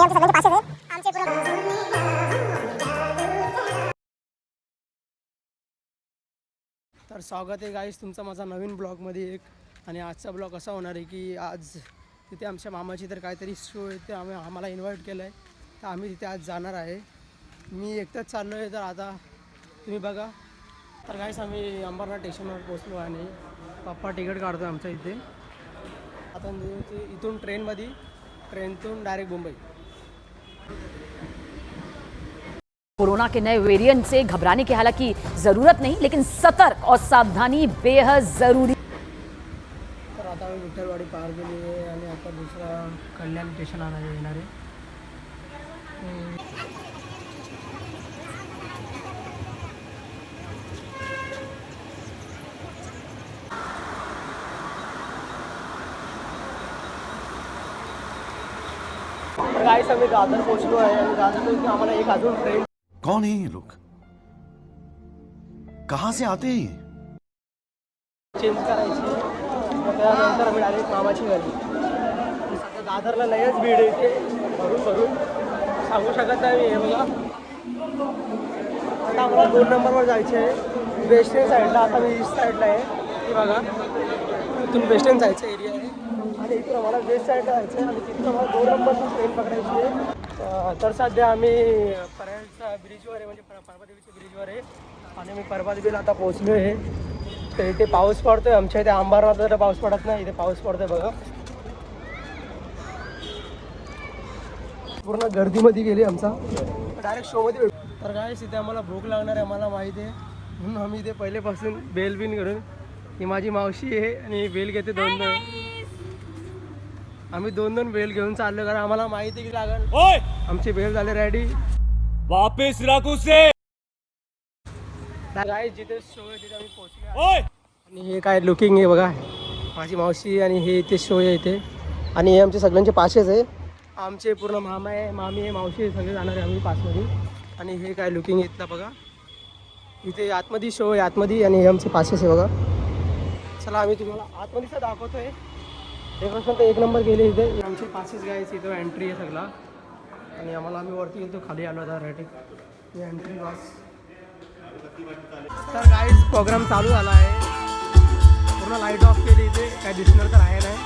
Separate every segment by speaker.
Speaker 1: सगळ्यांचे पाचशे आमचे पूर्ण
Speaker 2: तर स्वागत आहे गाईस तुमचा माझा नवीन ब्लॉगमध्ये एक. आणि आजचा ब्लॉग असा होणार आहे की आज तिथे आमच्या मामाची तर काहीतरी शो आहे ते आम्ही आम्हाला इन्व्हाइट केलं आहे तर आम्ही तिथे आज जाणार आहे. मी एकटाच चाललो आहे तर आता तुम्ही बघा. तर गाईस आम्ही अंबरनाथ स्टेशनवर पोचलो आणि पप्पा तिकीट काढतो आमच्या इथे. आता इथून ट्रेनमध्ये ट्रेनतून डायरेक्ट मुंबई.
Speaker 3: कोरोना के नए वेरिएंट से घबराने की हालाँकि ज़रूरत नहीं लेकिन सतर्क और सावधानी बेहद ज़रूरी।
Speaker 2: आता आम्ही विठ्ठलवाडी पार केली आहे आणि आता दुसरा कल्याण स्टेशन आणायला येणार आहे तर काहीच आम्ही दादर पोचलो आहे आणि दादर आम्हाला एक अजून ट्रेन
Speaker 4: कौन है ये लोग? कहां से आते हैं ये?
Speaker 2: चेंज करायची. मग त्यानंतर आम्ही डायरेक्ट मामाची घरी. सध्या दादरला लयच भीड येते. भरून भरून. सांगू शकत नाही हे आता आम्हाला दोन नंबरवर जायचे आहे. वेस्टर्न साईडला आता मी ईस्ट साईडला आहे. की बघा. इथून वेस्टर्न जायचं एरिया आहे. आणि इथून आम्हाला वेस्ट साईडला जायचं आहे. आणि तिथून आम्हाला दोन नंबरची ट्रेन पकडायची आहे. तर सध्या आम्ही परळच्या ब्रिजवर आहे म्हणजे पर- ब्रिजवर आहे. आणि मी परबादेवीला आता पोहोचलो आहे तर इथे पाऊस पडतोय आमच्या इथे अंबारनाथला पाऊस पडत नाही इथे पाऊस पडतोय बघा. पूर्ण गर्दीमध्ये गेली आमचा. डायरेक्ट शोमध्ये तर काय इथे आम्हाला भूक लागणार आहे आम्हाला माहिती आहे. म्हणून आम्ही इथे पहिलेपासून बेल बिन करून ही माझी मावशी आहे आणि बेल घेते दोन दोन आम्ही दोन दोन बेल घेऊन चाललो कारण आम्हाला माहिती की लागल. आमचे बेल झाले रेडी
Speaker 5: वापिस रखू से!
Speaker 2: जिथे शो आहे तिथे आम्ही पोहोचलो आहे. आणि हे काय लुकिंग आहे बघा. माझी मावशी आणि हे इथे शो आहे इथे. आणि हे आमचे सगळ्यांचे पाचशेच आहे. आमचे पूर्ण मामा आहे मामी आहे मावशी आहे सगळे जाणार आहे आम्ही पाचमध्ये. आणि हे काय लुकिंग इथलं बघा. इथे आतमध्ये शो आहे आतमध्ये आणि हे आमचे पाचशेच आहे बघा. चला आम्ही तुम्हाला आतमध्येच दाखवतोय. डेकोरेशन तर एक नंबर गेले इथे. आमचे पाचशेच गायचे इथं एंट्री आहे सगळा. आणि आम्हाला आम्ही वरती गेलो खाली आलो आता रेटिंग ही एंट्री बस तर गाईज प्रोग्राम चालू झाला आहे. पूर्ण लाइट ऑफ केली इथे. काय दिसणार तर आहे नाही.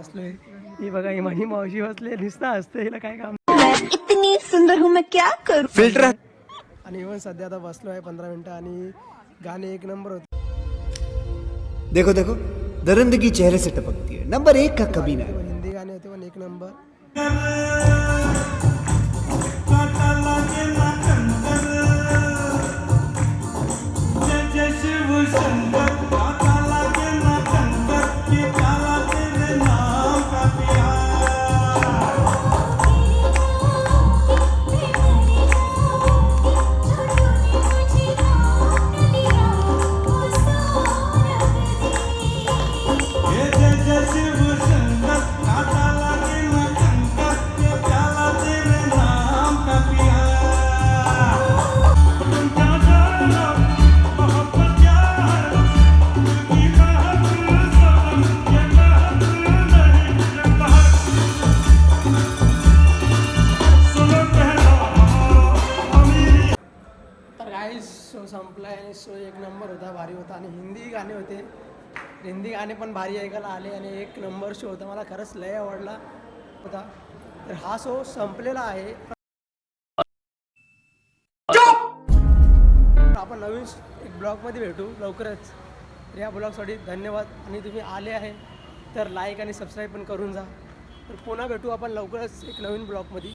Speaker 2: बसलोय ही बघा ही मावशी बसले नुसतं असते हिला काय काम?
Speaker 1: इतनी सुंदर हूँ मैं क्या करूँ?
Speaker 4: फिल्टर
Speaker 2: आणि इव्हन सध्या आता बसलो आहे पंधरा मिनिटं आणि गाणे एक नंबर होते.
Speaker 6: देखो देखो दरिंदगी चेहरे से टपकती है. नंबर एक का कभी ना
Speaker 2: हिंदी गाणे होते पण एक नंबर. शो संपला आणि शो एक नंबर होता भारी होता. आणि हिंदी गाणे होते. हिंदी गाणे पण भारी ऐकायला आले आणि एक नंबर शो होता. मला खरंच लय आवडला होता. तर हा शो संपलेला आहे. आपण नवीन एक ब्लॉगमध्ये भेटू लवकरच. या ब्लॉगसाठी धन्यवाद. आणि तुम्ही आले आहे तर लाईक आणि सबस्क्राईब पण करून जा. तर पुन्हा भेटू आपण लवकरच एक नवीन ब्लॉगमध्ये.